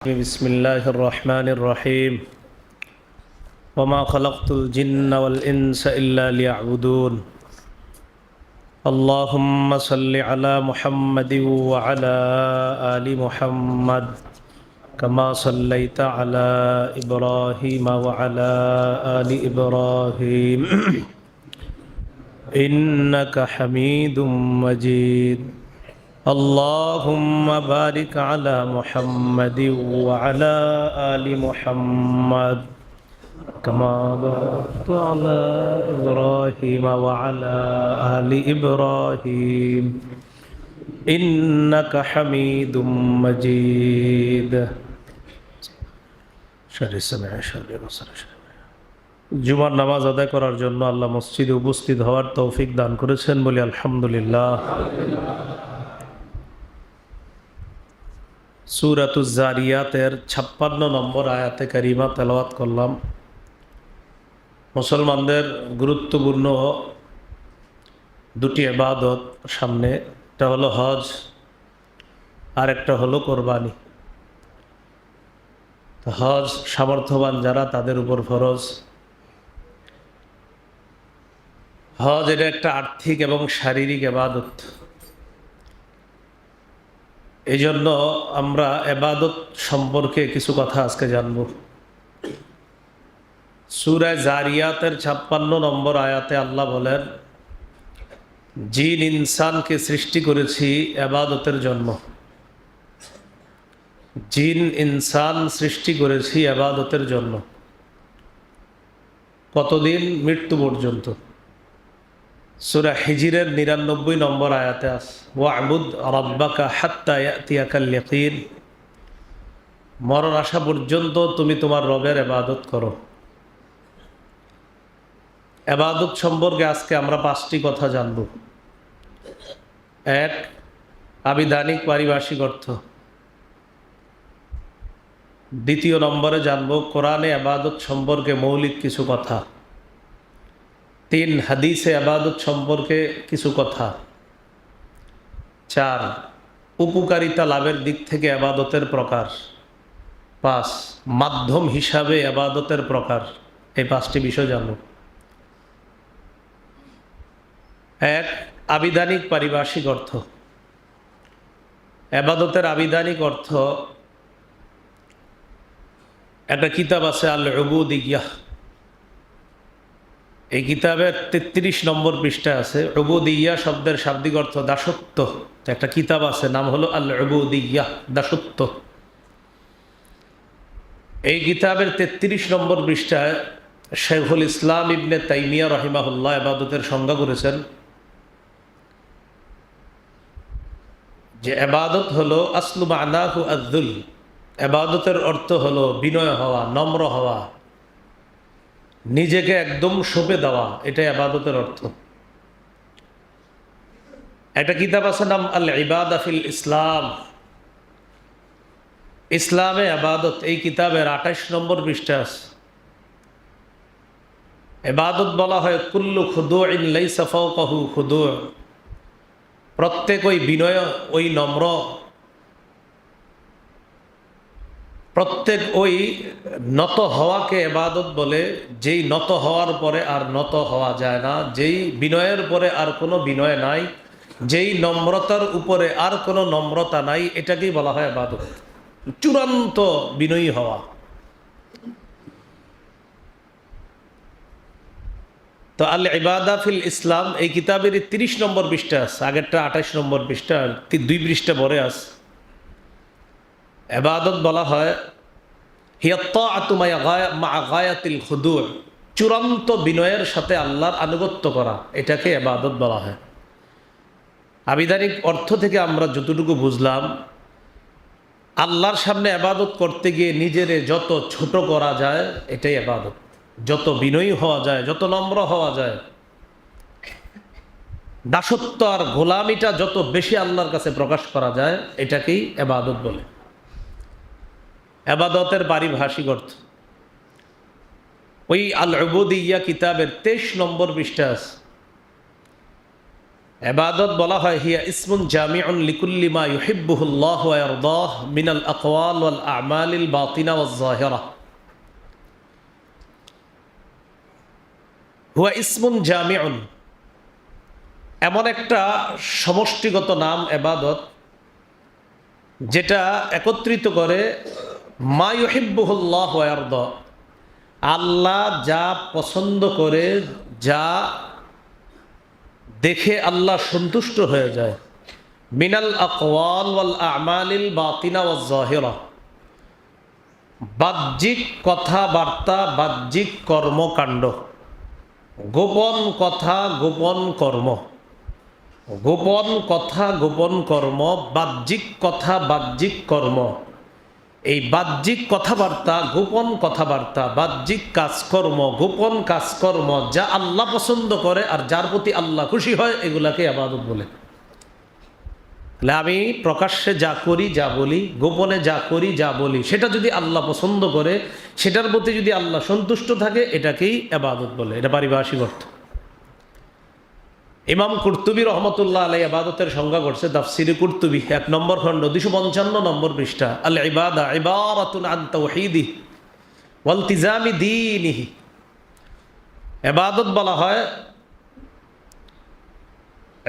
بسم الله الرحمن الرحيم وما خلقت الجن والإنس إلا ليعبدون اللهم صل على محمد وعلى آل محمد كما صليت على إبراهيم وعلى آل إبراهيم إنك حميد مجيد اللهم بارك على محمد وعلى آل محمد كما باركت على إبراهيم وعلى آل إبراهيم إنك حميد مجيد شر السمع شر بصر شر জুমার নামাজ আদায় করার জন্য আল্লাহ মসজিদে উপস্থিত হওয়ার তৌফিক দান করেছেন বলে আলহামদুলিল্লাহ সুরাতুজারিয়াতের ছাপ্পান্ন নম্বর আয়াতে কারিমা তেলাওয়াত করলাম। মুসলমানদের গুরুত্বপূর্ণ দুটি এবাদত সামনে, একটা হলো হজ আর একটা হলো কোরবানি। হজ সামর্থ্যবান যারা, তাদের উপর ফরজ। হজ এটা একটা আর্থিক এবং শারীরিক এবাদত এই জন্য আমরা এবাদত সম্পর্কে কিছু কথা আজকে জানব। সুরায় জারিয়াতের ছাপ্পান্ন নম্বর আয়াতে আল্লাহ বলেন, জিন ইনসানকে সৃষ্টি করেছি এবাদতের জন্য। জিন ইনসান সৃষ্টি করেছি এবাদতের জন্য। কতদিন? মৃত্যু পর্যন্ত। সুরা হিজিরের নিরানব্বই নম্বর আয়াতে আস ওয়াবুদ রব্বাকা হাত্তা ইয়াতিয়াকাল ইয়াকিন মরণ আসা পর্যন্ত তুমি তোমার রবের এবাদত করো। এবাদত সম্পর্কে আজকে আমরা পাঁচটি কথা জানব। এক, আবিধানিক পারিভাষিক অর্থ। দ্বিতীয় নম্বরে জানব, কোরআনে আবাদত সম্পর্কে মৌলিক কিছু কথা। তিন হাদিসে আবাদত সম্পর্কে কিছু কথা। চার, উপকারিতা লাভের দিক থেকে আবাদতের প্রকার। পাঁচ, মাধ্যম হিসাবে আবাদতের প্রকার। এই পাঁচটি বিষয় জানব। এক, আবিধানিক পারিভাষিক অর্থ। আবাদতের আবিধানিক অর্থ, একটা কিতাব আছে আল রবুদিগিয়া এই কিতাবের তেত্রিশ নম্বর পৃষ্ঠা আছে অবুদিয়া শব্দের শাব্দিক অর্থ দাসত্ব। একটা কিতাব আছে, নাম হলো আল অবুদিয়া দাসত্ব। এই কিতাবের তেত্রিশ নম্বর পৃষ্ঠায় শেখুল ইসলাম ইবনে তাইমিয়া রহিমাহুল্লাহ এবাদতের সংজ্ঞা করেছেন যে এবাদত হলো আসলুম আনাহু আদুল। এবাদতের অর্থ হলো বিনয় হওয়া, নম্র হওয়া। নিজেকে একদম সঁপে দেওয়া, এটাই আবাদতের অর্থ। একটা কিতাব আছে নাম আল ইবাদ আফিল ইসলাম। ইসলামে আবাদত, এই কিতাবের আঠাইশ নম্বর পৃষ্ঠা আছে। এবাদত বলা হয়, কুল্লু খুদু ইনলাই সফাও কাহু খুদু। প্রত্যেক ওই বিনয়, ওই নম্র প্রত্যেক ওই নত হওয়াকে এবাদত বলে, যেই নত হওয়ার পরে আর নত হওয়া যায় না, যেই বিনয়ের পরে আর কোনো বিনয় নাই, যেই নম্রতার উপরে আর কোনো নম্রতা নাই, এটাকেই বলা হয় এবাদত। চূড়ান্ত বিনয়ী হওয়া। তো আল ইবাদাফিল ইসলাম, এই কিতাবের তিরিশ নম্বর পৃষ্ঠা আছে, আগেরটা আঠাশ নম্বর পৃষ্ঠা, দুই পৃষ্ঠা পরে আছে। এবাদত বলা হয় হিয়াত্তাতুমায়াতিল খুদুর চূড়ান্ত বিনয়ের সাথে আল্লাহর আনুগত্য করা, এটাকে এবাদত বলা হয়। আবিধানিক অর্থ থেকে আমরা যতটুকু বুঝলাম, আল্লাহর সামনে আবাদত করতে গিয়ে নিজেরে যত ছোট করা যায়, এটাই আবাদত যত বিনয়ী হওয়া যায়, যত নম্র হওয়া যায়, দাসত্ব আর গোলামিটা যত বেশি আল্লাহর কাছে প্রকাশ করা যায়, এটাকেই এবাদত বলে। আবাদতের পারিভাষিক অর্থ ওই আল ইয়া কিতাবের তেইশ নম্বর পৃষ্ঠা আছে এবাদত বলা হয়, হিয়া ইসমুন জামিউন লিকুল্লিমা ইউহিব্বুহুল্লাহ ওয়া ইয়ারদাহ মিনাল আকওয়াল ওয়াল আমালিল বাতিনা ওয়াজ জাহিরা। হুয়া ইসমুন জামিউন। এমন একটা সমষ্টিগত নাম এবাদত যেটা একত্রিত করে মা ওয়া ইয়ারদাহ আল্লাহ যা পছন্দ করে, যা দেখে আল্লাহ সন্তুষ্ট হয়ে যায়। মিনাল আকওয়াল ওয়াল আমালিল বাতিনা ওয়াজ জাহিরা। বাহ্যিক কথাবার্তা, বাহ্যিক কর্মকাণ্ড। গোপন কথা, গোপন কর্ম। গোপন কথা, গোপন কর্ম, বাহ্যিক কথা, বাহ্যিক কর্ম। এই বাহ্যিক কথাবার্তা, গোপন কথাবার্তা, বাহ্যিক কাজকর্ম, গোপন কাজকর্ম যা আল্লাহ পছন্দ করে আর যার প্রতি আল্লাহ খুশি হয়, এগুলাকে আবাদত বলে। আমি প্রকাশ্যে যা করি, যা বলি, গোপনে যা করি, যা বলি, সেটা যদি আল্লাহ পছন্দ করে, সেটার প্রতি যদি আল্লাহ সন্তুষ্ট থাকে, এটাকেই আবাদত বলে। এটা পারিভাষিক অর্থ। ইমাম কুর্তুবী রহমতুল্লাহ আলাই আবাদতের সংজ্ঞা করছে, তাফসিরি কুর্তুবী, এক নম্বর খণ্ড দুশো পঞ্চান্ন নম্বর পৃষ্ঠা আল ইবাদা ইবারাতুন আন তাওহীদি ওয়াল তিজামি দীনিহি। ইবাদত বলা হয়,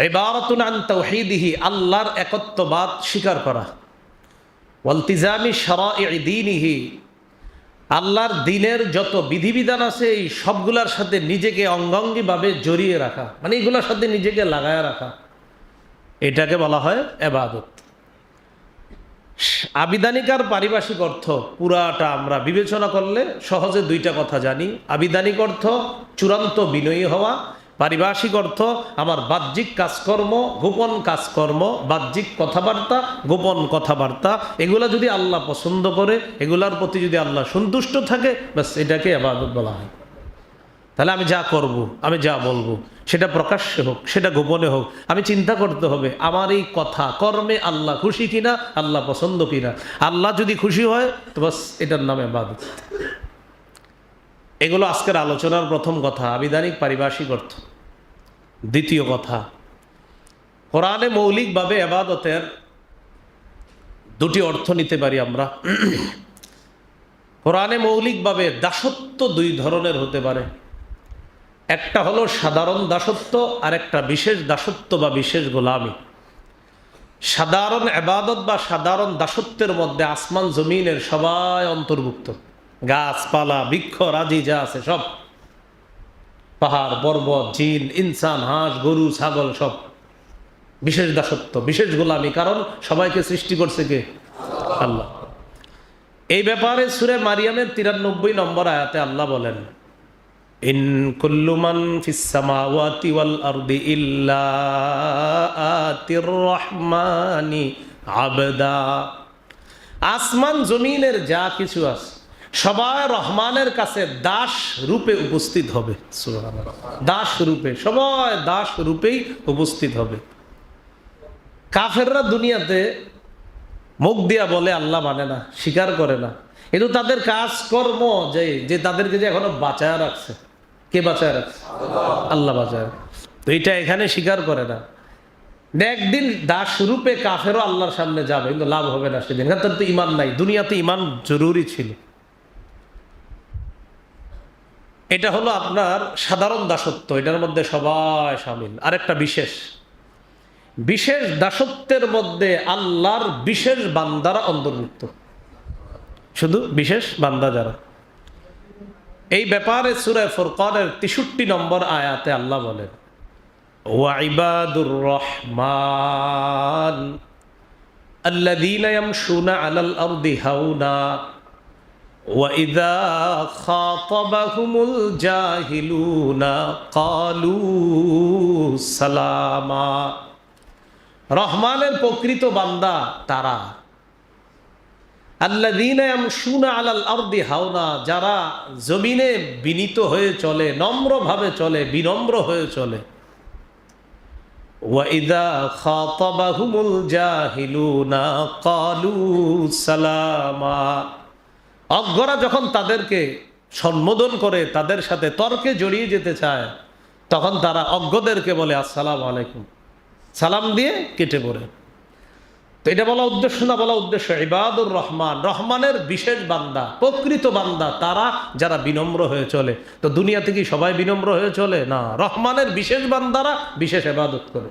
ইবারাতুন আন আল্লাহর একত্ববাদ স্বীকার করা। ওয়াল তিজামি শারা'i দীনিহি আল্লাহর দিনের যত বিধিবিধান আছে, এই সবগুলার সাথে নিজেকে অঙ্গাঙ্গিভাবে জড়িয়ে রাখা। মানে এগুলোর সাথে নিজেকে লাগায় রাখা। এটাকে বলা হয় এবাদত। আবিধানিকার পারিভাষিক অর্থ পুরাটা আমরা বিবেচনা করলে সহজে দুইটা কথা জানি। আবিধানিক অর্থ চূড়ান্ত বিনয়ী হওয়া পারিভাষিক অর্থ আমার বাহ্যিক কাজকর্ম, গোপন কাজকর্ম, বাহ্যিক কথাবার্তা, গোপন কথাবার্তা, এগুলা যদি আল্লাহ পছন্দ করে, এগুলার প্রতি যদি আল্লাহ সন্তুষ্ট থাকে, ব্যাস এটাকে আবাদত বলা হয়। তাহলে আমি যা করব, আমি যা বলব, সেটা প্রকাশ্যে হোক, সেটা গোপনে হোক, আমি চিন্তা করতে হবে, আমার এই কথা, কর্মে আল্লাহ খুশি কিনা, আল্লাহ পছন্দ কিনা? আল্লাহ যদি খুশি হয়, তো বাস এটার নামে আবাদত। এগুলো আজকের আলোচনার প্রথম কথা, আবিধানিক পারিভাষিক অর্থ। দ্বিতীয় কথা, কোরআনে মৌলিকভাবে এবাদতের দুটি অর্থ নিতে পারি আমরা। কোরআনে মৌলিকভাবে দাসত্ব দুই ধরনের হতে পারে। একটা হলো সাধারণ দাসত্ব আর একটা বিশেষ দাসত্ব বা বিশেষ গোলামি। সাধারণ এবাদত বা সাধারণ দাসত্বের মধ্যে আসমান জমিনের সবাই অন্তর্ভুক্ত। গাছপালা, বৃক্ষ, রাজি যা আছে সব। পাহাড়, পর্বত, জিন, ইনসান, হাঁস, গরু, ছাগল সব। বিশেষ দাসত্ব, বিশেষ গোলামি, কারণ সবাইকে সৃষ্টি করছে কে? আল্লাহ। এই ব্যাপারে সুরে মারিয়ামের তিরানব্বই নম্বর আয়াতে আল্লাহ বলেন ইল্লা রহমানি আবদা। আসমান, জমিনের যা কিছু আছে সবাই রহমানের কাছে দাস রূপে উপস্থিত হবে। দাস রূপে, সবাই দাস রূপেই উপস্থিত হবে। কাফেররা দুনিয়াতে মুখ দিয়া বলে, আল্লাহ মানে না, স্বীকার করে না। কিন্তু তাদের কাজকর্ম যে যে তাদেরকে যে এখনও বাঁচায় রাখছে। কে বাঁচায় রাখছে? আল্লাহ বাঁচায় তো এটা এখানে স্বীকার করে না। একদিন দাস রূপে কাফেরও আল্লাহর সামনে যাবে, কিন্তু লাভ হবে না সেদিন। তার তো ইমান নাই, দুনিয়াতে ইমান জরুরি ছিল। এটা হলো আপনার সাধারণ দাসত্ব, এটার মধ্যে সবাই সামিল। আরেকটা বিশেষ। বিশেষ দাসত্বের মধ্যে আল্লাহর বিশেষ বান্দারা অন্তর্ভুক্ত। শুধু বিশেষ বান্দা যারা। এই ব্যাপারে সুরে ফোরকনের তেষট্টি নম্বর আয়াতে আল্লাহ বলেন ওয়াইবাদুর রহমান আল্লাদিন সুনা আলাল وإذا خاطبهم الجاهلون قالوا سلاما রহমানের প্রকৃত বান্দা তারা আল্লাদিনা আলাল আরদি হাওনা যারা জমিনে বিনীত হয়ে চলে নম্রভাবে চলে বিনম্র হয়ে চলে ওয়াইদা খাতাবাহুমুল জাহিলুনা কালু সালামা অজ্ঞরা যখন তাদেরকে সম্বোধন করে, তাদের সাথে তর্কে জড়িয়ে যেতে চায়, তখন তারা অজ্ঞদেরকে বলে, আসসালাম আলাইকুম। সালাম দিয়ে কেটে পড়ে। তো এটা বলা উদ্দেশ্য না, বলা উদ্দেশ্য ইবাদুর রহমান। রহমানের বিশেষ বান্দা, প্রকৃত বান্দা, তারা যারা বিনম্র হয়ে চলে। তো দুনিয়াতে কি সবাই বিনম্র হয়ে চলে? না, রহমানের বিশেষ বান্দারা বিশেষ এবাদত করে।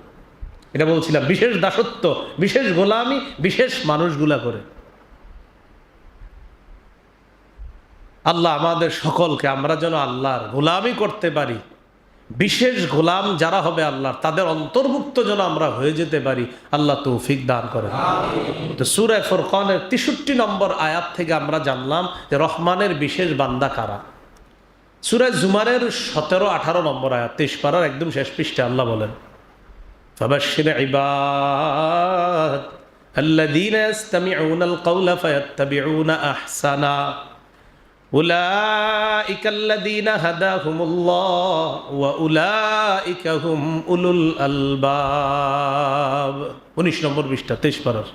এটা বলছিলাম, বিশেষ দাসত্ব, বিশেষ গোলামি, বিশেষ মানুষগুলা করে। আল্লাহ আমাদের সকলকে আমরা যেন আল্লাহর গোলামি করতে পারি বিশেষ গোলাম যারা হবে আল্লাহর তাদের অন্তর্ভুক্ত যেন আমরা হয়ে যেতে পারি আল্লাহ তৌফিক দান করে তো সুরায় ফোরকানের তেষট্টি নম্বর আয়াত থেকে আমরা জানলাম যে রহমানের বিশেষ বান্দা কারা সুরায় জুমারের সতেরো আঠারো নম্বর আয়াত তেইশ পাড়ার একদম শেষ পৃষ্ঠে আল্লাহ বলেন فبشر عباد الذين يستمعون القول فيتبعون احسنا أولئك الذين هداهم الله وأولئك هم أولو الألباب উনিশ নম্বর বিশটা তেইশ পারার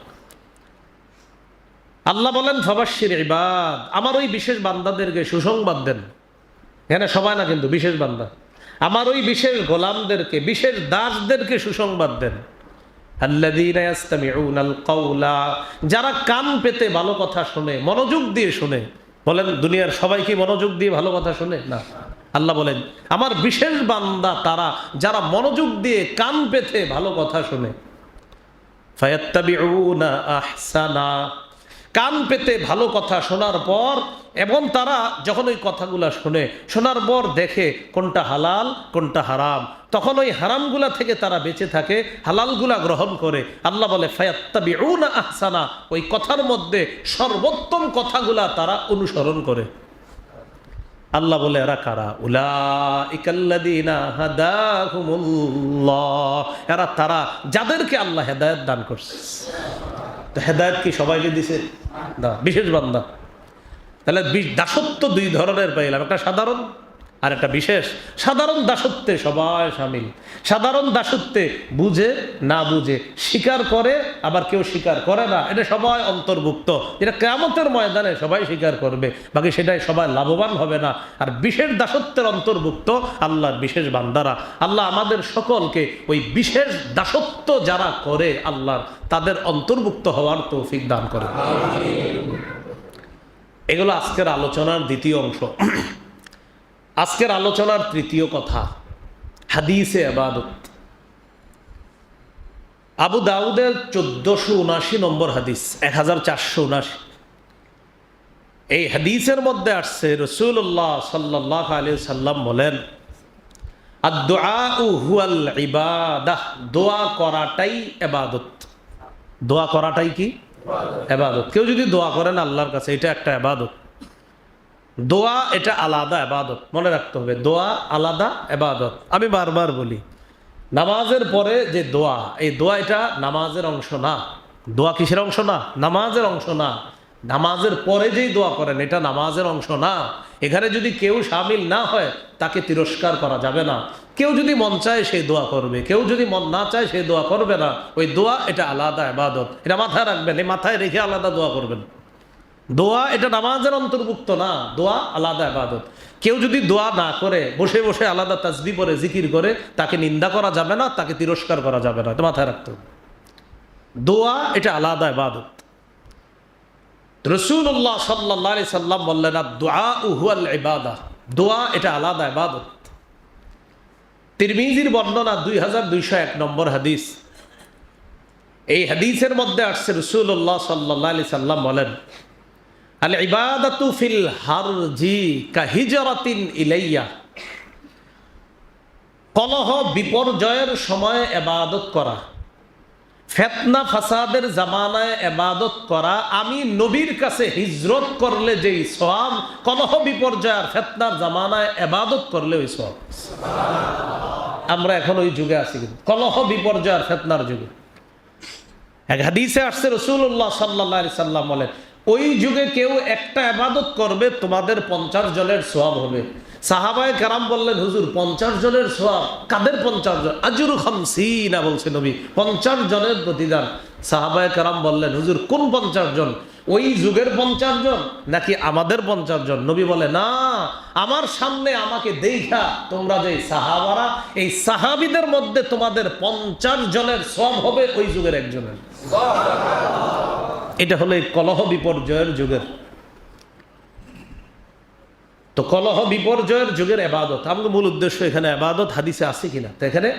আল্লাহ বলেন ফবাসির ইবাদ আমার ওই বিশেষ বান্দাদেরকে সুসংবাদ দেন এখানে সবাই না কিন্তু বিশেষ বান্দা আমার ওই বিশেষ গোলামদেরকে বিশেষ দাসদেরকে সুসংবাদ দেন আল্লাযীনা ইয়াসতামিউনাল কাওলা যারা কান পেতে ভালো কথা শুনে মনোযোগ দিয়ে শুনে বলেন, দুনিয়ার সবাই কি মনোযোগ দিয়ে ভালো কথা শুনে? না। আল্লাহ বলেন, আমার বিশেষ বান্দা তারা যারা মনোযোগ দিয়ে কান পেতে ভালো কথা শুনে। কান পেতে ভালো কথা শোনার পর, এবং তারা যখন ওই কথাগুলা শুনে, শোনার পর দেখে কোনটা হালাল, কোনটা হারাম। তখন ওই হারামগুলা থেকে তারা বেঁচে থাকে, হালালগুলা গ্রহণ করে। আল্লাহ বলে, ফায়াত্তাবিউনা আহসানা। ওই কথার মধ্যে সর্বোত্তম কথাগুলা তারা অনুসরণ করে। আল্লাহ বলে, এরা কারা? উলা এরা তারা যাদেরকে আল্লাহ হেদায়ত দান করছে। তো হেদায়ত কি সবাইকে দিছে? বিশেষ বান্দা। তাহলে দাসত্ব দুই ধরনের পাইলাম। একটা সাধারণ আর একটা বিশেষ সাধারণ দাসত্বে সবাই সামিল। সাধারণ দাসত্বে বুঝে না বুঝে স্বীকার করে আবার কেউ স্বীকার করে না এটা সবাই অন্তর্ভুক্ত। এটা কেমতের ময়দানে সবাই স্বীকার করবে বাকি সেটাই সবাই লাভবান হবে না। আর বিশেষ দাসত্বের অন্তর্ভুক্ত আল্লাহর বিশেষ বান্দারা। আল্লাহ আমাদের সকলকে ওই বিশেষ দাসত্ব যারা করে আল্লাহর তাদের অন্তর্ভুক্ত হওয়ার তৌফিক দান করে এগুলো আজকের আলোচনার দ্বিতীয় অংশ। আজকের আলোচনার তৃতীয় কথা, হাদিসে আবাদত। আবু দাউদের চোদ্দশো উনাশি নম্বর হাদিস, এক হাজার চারশো উনাশি এই হাদিসের মধ্যে আসছে রসুল্লাহ সাল্লাহ আলী সাল্লাম বলেন দোয়া করাটাই এবাদত দোয়া করাটাই কি? এবাদত কেউ যদি দোয়া করেন আল্লাহর কাছে, এটা একটা এবাদত দোয়া এটা আলাদা এবাদত মনে রাখতে হবে, দোয়া আলাদা এবাদত আমি বারবার বলি, নামাজের পরে যে দোয়া, এই দোয়া এটা নামাজের অংশ না। দোয়া কিসের অংশ না? নামাজের অংশ না। নামাজের পরে যেই দোয়া করেন, এটা নামাজের অংশ না। এখানে যদি কেউ সামিল না হয়, তাকে তিরস্কার করা যাবে না। কেউ যদি মন চায় সেই দোয়া করবে, কেউ যদি মন না চায় সেই দোয়া করবে না। ওই দোয়া এটা আলাদা এবাদত এটা মাথায় রাখবেন, এই মাথায় রেখে আলাদা দোয়া করবেন। দোয়া এটা নামাজের অন্তর্ভুক্ত না, দোয়া আলাদা আবাদত কেউ যদি দোয়া না করে, বসে বসে আলাদা তাজবি পরে জিকির করে, তাকে নিন্দা করা যাবে না, তাকে তিরস্কার করা যাবে না। এটা মাথায় রাখতে হবে। দোয়া এটা আলাদা আবাদত রসুল্লাহ সাল্লাহ সাল্লাম বললেন দোয়া উহুয়াল ইবাদা। দোয়া এটা আলাদা আবাদত তিরমিজির বর্ণনা দুই হাজার দুইশো এক নম্বর হাদিস। এই হাদিসের মধ্যে আসছে রসুল্লাহ সাল্লাহ সাল্লাম বলেন ফিল ইলাইয়া। কলহ বিপর্যয়ের সময় এবাদত করা। ফেতনা ফাসাদের জামানায় এবাদত করা। আমি নবীর কাছে হিজরত করলে যেই সব কলহ বিপর্যয় আর ফেতনার জামানায় এবাদত করলে ওই সব আমরা এখন ওই যুগে আছি কিন্তু। কলহ বিপর্যয় আর ফেতনার যুগে। এক হাদিসে আসছে রসুল্লাহ সাল্লাহ আলি সাল্লাম বলেন ওই যুগে কেউ একটা আবাদত করবে, তোমাদের পঞ্চাশ জনের সোয়াব হবে। সাহাবায় কারাম বললেন, হুজুর, পঞ্চাশ জনের সোয়াব কাদের পঞ্চাশ জন? আজুর খামসিনা, বলছে নবী, পঞ্চাশ জনের প্রতিদান। সাহাবায় কারাম বললেন, হুজুর, কোন পঞ্চাশ জন? ওই যুগের পঞ্চাশ জন নাকি আমাদের পঞ্চাশ জন? নবী বলে, না, আমার সামনে আমাকে দেখা, তোমরা যে সাহাবারা, এই সাহাবিদের মধ্যে তোমাদের পঞ্চাশ জনের সব হবে ওই যুগের একজনের। এটা হলো কলহ বিপর্যয়ের যুগের। তো কলহ বিপর্যয়ের যুগের এবাদত। আমাদের মূল উদ্দেশ্য এখানে এবাদত, হাদিসে আছে কিনা? তো এখানে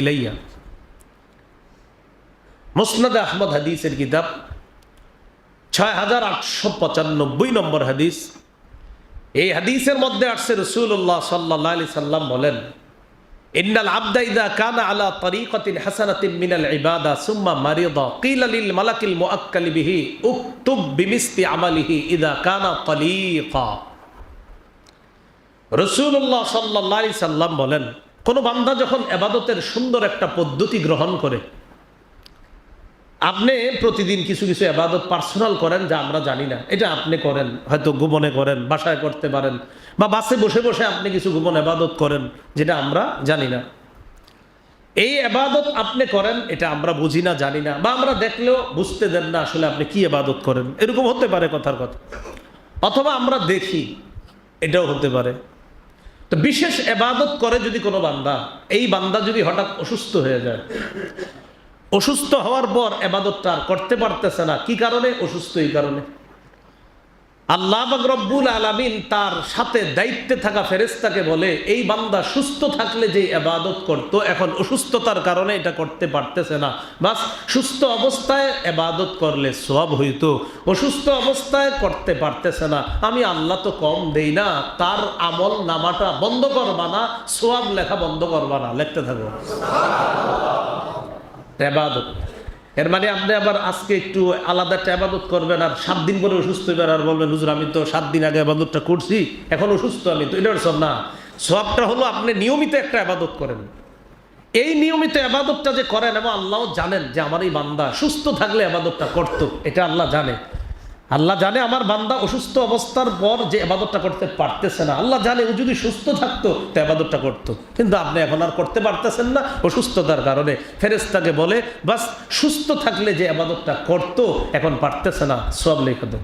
ইলাইয়া। মুসনাদ আহমদ হাদিসের কিতাব, ছয় হাজার আটশো পঁচানব্বই নম্বর হাদিস। এই হাদিসের মধ্যে আসছে রসুল্লাহ সাল্লাহ সাল্লাম বলেন ইন্নাল আবদা ইদা কানা আলা তরিকাতিন হাসানাতিন মিনাল ইবাদা সুম্মা মারিদা। কিলা লিল মালাকিল মুআক্কালি বিহি, উক্তুব বিমিসলি আমালিহি ইদা কানা তলিকা। রসুল্লাহ সাল্লাহ সাল্লাম বলেন, কোন বান্দা যখন এবাদতের সুন্দর একটা পদ্ধতি গ্রহণ করে আপনি প্রতিদিন কিছু কিছু আবাদত পার্সোনাল করেন যা আমরা জানি না। এটা আপনি করেন, হয়তো গোপনে করেন, বাসায় করতে পারেন, বা বাসে বসে বসে আপনি কিছু গোপন আবাদত করেন, যেটা আমরা জানি না। এই আবাদত আপনি করেন, এটা আমরা বুঝি না, জানি না, বা আমরা দেখলেও বুঝতে দেন না আসলে আপনি কি আবাদত করেন। এরকম হতে পারে কথার কথা। অথবা আমরা দেখি, এটাও হতে পারে। তো বিশেষ এবাদত করে যদি কোনো বান্দা, এই বান্দা যদি হঠাৎ অসুস্থ হয়ে যায় অসুস্থ হওয়ার পর এবাদতটা আর করতে পারতেছে না। কি কারণে? অসুস্থ এই কারণে। আল্লাহ রব্বুল আলমিন তার সাথে দায়িত্বে থাকা ফেরেস্তাকে বলে, এই বান্দা সুস্থ থাকলে যে এবাদত করত, এখন অসুস্থতার কারণে এটা করতে পারতেছে না। বাস, সুস্থ অবস্থায় এবাদত করলে সব হইতো, অসুস্থ অবস্থায় করতে পারতেছে না। আমি আল্লাহ তো কম দেই না, তার আমল নামাটা বন্ধ করবা না সোয়াব লেখা বন্ধ করবা না। লিখতে থাকো। এবাদত এর মানে আপনি আবার আজকে একটু আলাদা একটা করবেন আর সাত দিন পরে অসুস্থ হইবেন আর বলবেন, হুজুর, আমি তো সাত দিন আগে আবাদতটা করছি, এখন অসুস্থ আমি। তো এটা সব না। সবটা হলো আপনি নিয়মিত একটা আবাদত করেন। এই নিয়মিত আবাদতটা যে করেন, এবং আল্লাহ জানেন যে আমার এই বান্দা সুস্থ থাকলে আবাদতটা করতো, এটা আল্লাহ জানে। আল্লাহ জানে আমার বান্দা অসুস্থ অবস্থার পর যে আবাদতটা করতে পারতেছে না। আল্লাহ জানে ও যদি সুস্থ থাকতো, তো আবাদতটা করতো। কিন্তু আপনি এখন আর করতে পারতেছেন না অসুস্থতার কারণে। ফেরেস্তাকে বলে, বাস, সুস্থ থাকলে যে আবাদতটা করতো, এখন পারতেছে না। সব লেখা দেন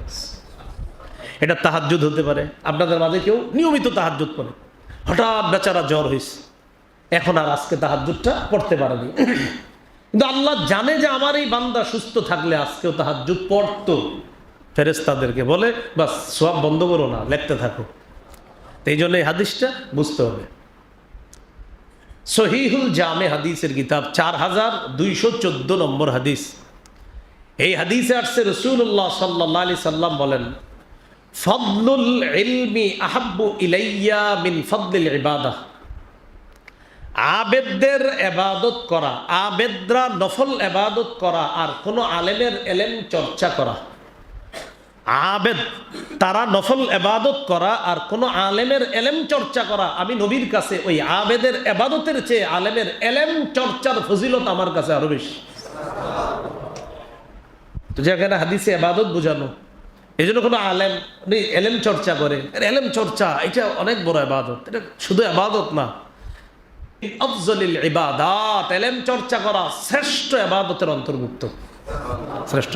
এটা তাহাজ্জুদ হতে পারে। আপনাদের মাঝে কেউ নিয়মিত তাহাজ্জুদ করে। হঠাৎ বেচারা জ্বর হয়েছে এখন আর আজকে তাহাজ্জুদটা পড়তে পারেনি। কিন্তু আল্লাহ জানে যে আমার এই বান্দা সুস্থ থাকলে আজকেও তাহাজ্জুদ পড়তো। ফেরেস্তাদেরকে বলে, বাস সব বন্ধ করো না, লেখতে থাকো। এই জন্য এই হাদিসটা বুঝতে হবে। সহিহুল জামে হাদিসের কিতাব চার হাজার দুইশো চোদ্দ নম্বর হাদিস। এই হাদিসে আসছে রসুল্লাহ সাল্লাহ আলি সাল্লাম বলেন, ফদলুল ইলমি আহাব্বু ইলাইয়া মিন ফদলিল আবেদদের এবাদত করা, আবেদরা নফল এবাদত করা আর কোনো আলেমের এলেম চর্চা করা। আবেদ, তারা নফল এবাদত করা আর কোন আলেমের এলেম চর্চা করা। আমি নবীর কাছে ওই আবেদের এবাদতের চেয়ে আলেমের এলেম চর্চার ফজিলত আমার কাছে আরও বেশি। যেখানে হাদিসে এবাদত বোঝানো, এই জন্য কোনো আলেম এলেম চর্চা করে। এলেম চর্চা, এটা অনেক বড় এবাদত। এটা শুধু এবাদত না। এলেম চর্চা করা শ্রেষ্ঠ এবাদতের অন্তর্ভুক্ত। শ্রেষ্ঠ